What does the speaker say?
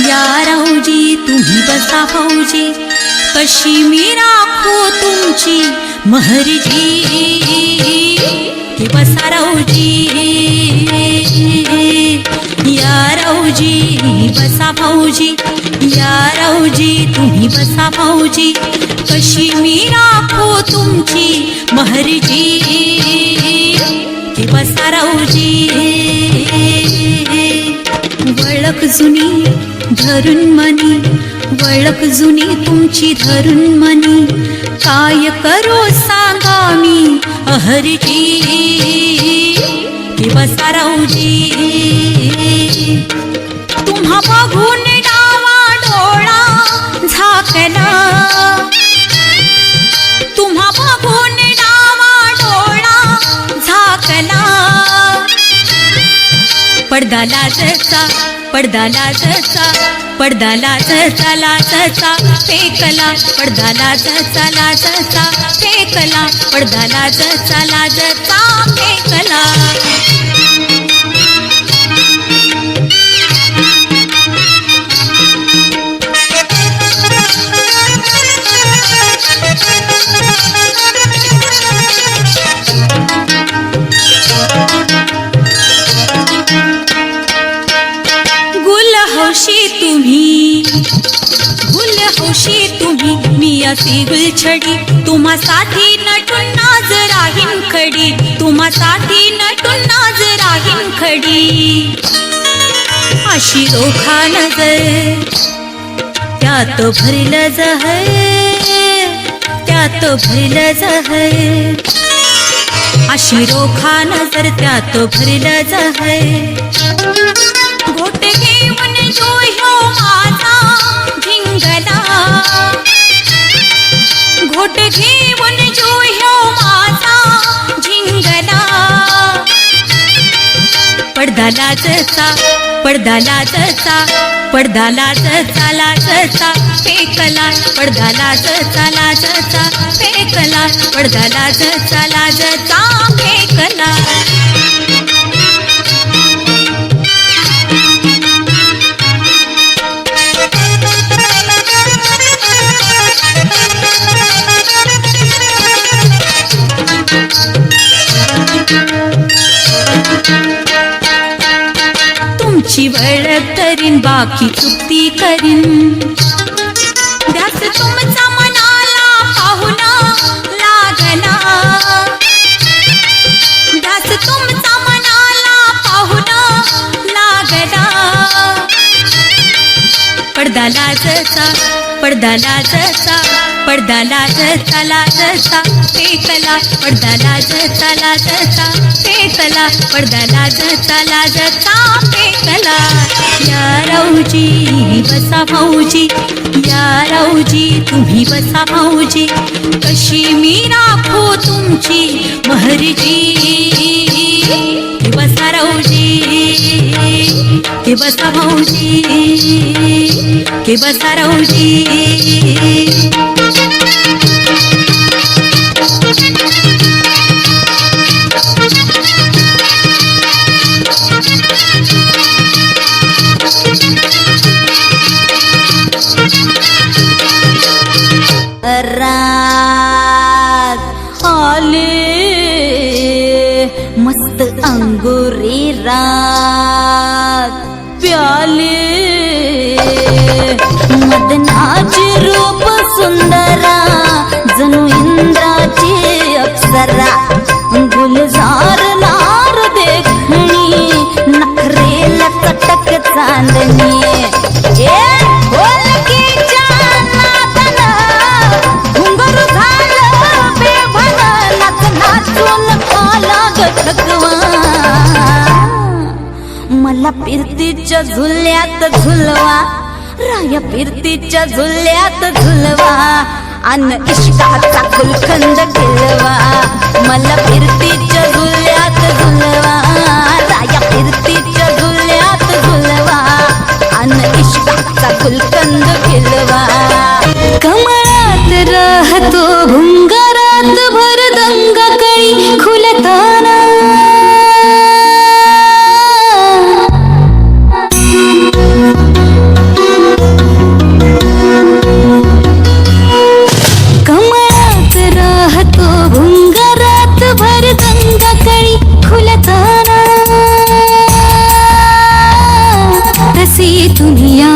या राऊजी तुम्ही बसा भाऊजी कशी मी राखो तुमची महरजी. बसा राऊजी. या राऊजी बसा भाऊजी या राऊजी तुम्ही बसा भाऊजी कशी मी राखो तुमची महरजी. बसा राऊजी. वळख जुनी धरून मनी वळख जुनी तुमची धरून मनी काय करो सांगा मी अहरजी. किंवा बसा राऊजी तुम्हा बघून डावा डोळा झाकला. तुम्हा बघून डावा डोळा झाकला. पडदा लाजचा पडदा लाजचा पडदा लाजचा लाजचा फेकला पडदा लाजचा लाजचा फेकला पडदा लाजचा लाजचा फेकला. उशी तुम्ही मी अशी गुलछडी तुम्हासाठी नटून नाज राहीन खडी. तुम्हासाठी नटून नाज राहीन खडी. अशी रोखा नजर त्यात भरलं जहर त्यात भरलं जहर. अशी रोखा नजर त्यात भरलं जहर. घोट घेऊन जो ह्यो मा मंगला। घोट घेऊन जो ह्यो माझा झिंगला। पडदा लाजचा पडदा लाजचा पडदा लाजचा लाजचा फेकला। पडदा लाजचा लाजचा फेकला। पडदा लाजचा लाजचा फेकला। तुमची वळख करीन बाकी चुकती करीन. त्यास तुमचा मनाला पाहुन लागला त्यास तुमचा मनाला पाहुन लागला पडदा लाजचा पडदा लाजचा. पडदा लाजता लाजचा फेकला पडदा लाजता लाजचा फेकला पडदा लाजता लाजचा फेकला या राऊजी बसा भाऊजी. या राऊजी तुम्ही बसा भाऊजी. कशी मी राखो तुमची महरजी. बसा राऊजी की बसा भाऊजी की बसा राऊजी रात आले मस्त अंगुरी रात ठकवा मला फिरतीच्या झुल्यात झुलवा. राया फिरतीच्या झुल्यात झुलवा. अन इष्टाचा फुलखंद खिलवा मला फिरतीच्या झुल्यात झुलवा. राया फिरतीच्या झुल्यात झुलवा. अन इष्टाचा फुलखंद खिलवा कमळात राहतो भुंगारात भर 都一样